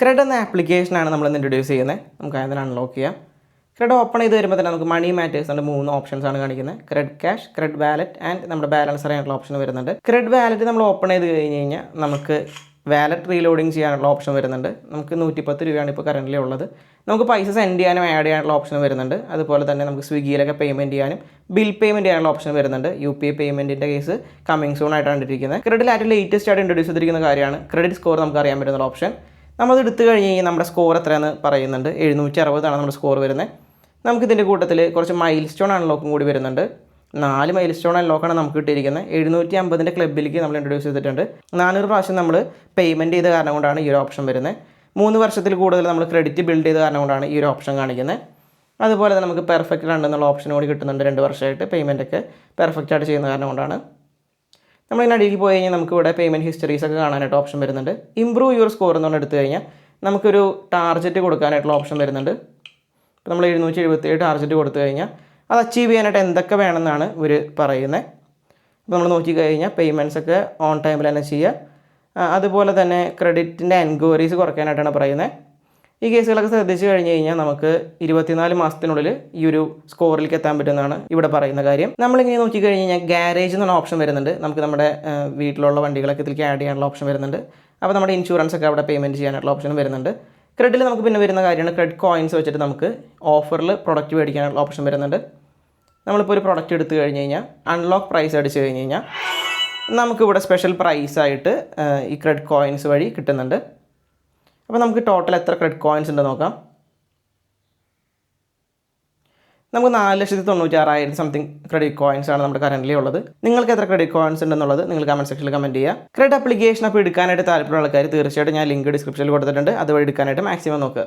Cred എന്ന ആപ്ലിക്കേഷനാണ് നമ്മൾ ഇന്ന് ഇൻട്രൊഡ്യൂസ് ചെയ്യുന്നത് നമുക്ക് അതിനെ അൺലോക്ക് ചെയ്യാം. ക്രെഡ് ഓപ്പൺ ചെയ്ത് വരുമ്പോൾ തന്നെ നമുക്ക് മണി മാറ്റേഴ്സ് ഉണ്ട് മൂന്ന് ഓപ്ഷൻസ് ആണ് കാണിക്കുന്നത്. Cred cash Cred wallet and നമ്മുടെ ബാലൻസ് അറിയാനുള്ള ഓപ്ഷൻ വരുന്നുണ്ട്. ക്രെഡ് വാലറ്റ് നമ്മൾ ഓപ്പൺ ചെയ്ത് കഴിഞ്ഞ് കഴിഞ്ഞാൽ നമുക്ക് വാലറ്റ് റീലോഡിങ് ചെയ്യാനുള്ള ഓപ്ഷൻ വരുന്നുണ്ട്. നമുക്ക് നൂറ്റിപ്പത്ത് രൂപയാണ് ഇപ്പോൾ കറന്റ് ഉള്ളത്. നമുക്ക് പൈസ സെൻഡ് ചെയ്യാനും ആഡ് ചെയ്യാനുള്ള ഓപ്ഷൻ വരുന്നുണ്ട്. അതുപോലെ തന്നെ നമുക്ക് സ്വിഗ്ഗിയിലൊക്കെ പേയ്മെന്റ് ചെയ്യാനും ബിൽ പേയ്മെന്റ് ചെയ്യാനുള്ള ഓപ്ഷൻ വരുന്നുണ്ട്. യു പി ഐ പേയ്മെന്റിന്റെ കേസ് കമ്മിങ് സൂൺ ആയിട്ടാണ് ഇട്ടിരിക്കുന്നത്. ക്രെഡിറ്റ് ആയിട്ട് ലേറ്റസ്റ്റ് ആയിട്ട് ഇൻട്രൊഡ്യൂസ് ചെയ്തിരിക്കുന്ന കാര്യമാണ്. ക്രെഡിറ്റ് സ്കോർ നമുക്ക് അറിയാൻ പറ്റുന്ന ഓപ്ഷൻ നമ്മളത് എടുത്തു കഴിഞ്ഞ് കഴിഞ്ഞാൽ നമ്മുടെ സ്കോർ എത്രയാണെന്ന് പറയുന്നുണ്ട്. എഴുന്നൂറ്റി അറുപതാണ് നമ്മുടെ സ്കോർ വരുന്നത്. നമുക്കിതിന്റെ കൂട്ടത്തിൽ കുറച്ച് മൈൽ സ്റ്റോൺ അൺലോക്കും കൂടി വരുന്നുണ്ട്. നാല് മൈൽ സ്റ്റോൺ അൺലോക്കാണ് നമുക്ക് കിട്ടിയിരിക്കുന്നത്. എഴുന്നൂറ്റി അമ്പതിന്റെ ക്ലബിലേക്ക് നമ്മൾ ഇൻട്രൊഡ്യൂസ് ചെയ്തിട്ടുണ്ട്. നാനൂറ് പ്രാവശ്യം നമ്മൾ പേയ്മെന്റ് ചെയ്ത കാരണം കൊണ്ടാണ് ഈ ഒരു ഓപ്ഷൻ വരുന്നത്. മൂന്ന് വർഷത്തിൽ കൂടുതൽ നമ്മൾ ക്രെഡിറ്റ് ബിൽഡ് ചെയ്ത കാരണം കൊണ്ടാണ് ഈ ഒരു ഓപ്ഷൻ കാണിക്കുന്നത്. അതുപോലെ തന്നെ നമുക്ക് പെർഫെക്റ്റ് റൺ എന്നുള്ള ഓപ്ഷൻ കൂടി കിട്ടുന്നുണ്ട് രണ്ട് വർഷമായിട്ട് പേയ്മെന്റൊക്കെ പെർഫെക്റ്റ് ആയിട്ട് ചെയ്യുന്ന കാരണം കൊണ്ടാണ്. നമ്മൾ ഇതിന് അടിയിൽ പോയി കഴിഞ്ഞാൽ നമുക്ക് ഇവിടെ പേയ്മെന്റ് ഹിസ്റ്ററീസ് ഒക്കെ കാണാനായിട്ട് ഓപ്ഷൻ വരുന്നുണ്ട്. ഇമ്പ്രൂവ് യുവർ സ്കോർ എന്ന് പറഞ്ഞെടുത്ത് കഴിഞ്ഞാൽ നമുക്കൊരു ടാർജറ്റ് കൊടുക്കാനായിട്ടുള്ള ഓപ്ഷൻ വരുന്നുണ്ട്. ഇപ്പോൾ നമ്മൾ എഴുന്നൂറ്റി എഴുപത്തേഴ് ടാർജറ്റ് കൊടുത്തു കഴിഞ്ഞാൽ അത് അച്ചീവ് ചെയ്യാനായിട്ട് എന്തൊക്കെ വേണമെന്നാണ് ഇവർ പറയുന്നത് അപ്പോൾ നമ്മൾ നോക്കി കഴിഞ്ഞാൽ പേയ്മെന്റ്സ് ഒക്കെ ഓൺ ടൈമിൽ തന്നെ ചെയ്യുക. അതുപോലെ തന്നെ ക്രെഡിറ്റിന്റെ എൻക്വയറീസ് കുറയ്ക്കാനായിട്ടാണ് പറയുന്നത് ഈ കേസുകളൊക്കെ ശ്രദ്ധിച്ചു കഴിഞ്ഞ് കഴിഞ്ഞാൽ നമുക്ക് ഇരുപത്തിനാല് മാസത്തിനുള്ളിൽ ഈ ഒരു സ്കോറിലേക്ക് എത്താൻ പറ്റുന്നതാണ് ഇവിടെ പറയുന്ന കാര്യം. നമ്മളിങ്ങനെ നോക്കി കഴിഞ്ഞ് കഴിഞ്ഞാൽ ഗാരേജ് എന്നുള്ള ഓപ്ഷൻ വരുന്നുണ്ട്. നമുക്ക് നമ്മുടെ വീട്ടിലുള്ള വണ്ടികളൊക്കെ ഇതിലേക്ക് ആഡ് ചെയ്യാനുള്ള ഓപ്ഷൻ വരുന്നുണ്ട്. അപ്പോൾ നമ്മുടെ ഇൻഷുറൻസ് ഒക്കെ അവിടെ പേയ്മെന്റ് ചെയ്യാനുള്ള ഓപ്ഷൻ വരുന്നുണ്ട്. ക്രെഡിറ്റിൽ നമുക്ക് പിന്നെ വരുന്ന കാര്യമാണ് ക്രെഡിറ്റ് കോയിൻസ് വെച്ചിട്ട് നമുക്ക് ഓഫറിൽ പ്രൊഡക്റ്റ് മേടിക്കാനുള്ള ഓപ്ഷൻ വരുന്നുണ്ട്. നമ്മളിപ്പോൾ ഒരു പ്രൊഡക്റ്റ് എടുത്തു കഴിഞ്ഞ് കഴിഞ്ഞാൽ അൺലോക്ക് പ്രൈസ് അടിച്ച് കഴിഞ്ഞ് കഴിഞ്ഞാൽ നമുക്കിവിടെ സ്പെഷ്യൽ പ്രൈസായിട്ട് ഈ ക്രെഡിറ്റ് കോയിൻസ് വഴി കിട്ടുന്നുണ്ട്. അപ്പോൾ നമുക്ക് ടോട്ടൽ എത്ര ക്രെഡിറ്റ് കോയിൻസ് ഉണ്ട് നോക്കാം. നമുക്ക് നാല് ലക്ഷത്തി തൊണ്ണൂറ്റാറായിരം സംതിങ് ക്രെഡിറ്റ് കോയിൻസ് ആണ് നമ്മുടെ കറന്റ് ഉള്ളത്. നിങ്ങൾക്ക് എത്ര ക്രെഡിറ്റ് കോയിൻസ് ഉണ്ടെന്നുള്ളത് നിങ്ങൾ കമന്റ് സെക്ഷനിൽ കമന്റ് ചെയ്യുക. ക്രെഡിറ്റ് അപ്ലിക്കേഷൻ അപ്പോൾ എടുക്കാനായിട്ട് താല്പര്യമുള്ള ആൾക്കാർ തീർച്ചയായിട്ടും ഞാൻ ലിങ്ക് ഡിസ്ക്രിപ്ഷനിൽ കൊടുത്തിട്ടുണ്ട്. അതുവഴി എടുക്കാനായിട്ട് മാക്സിമം നോക്കുക.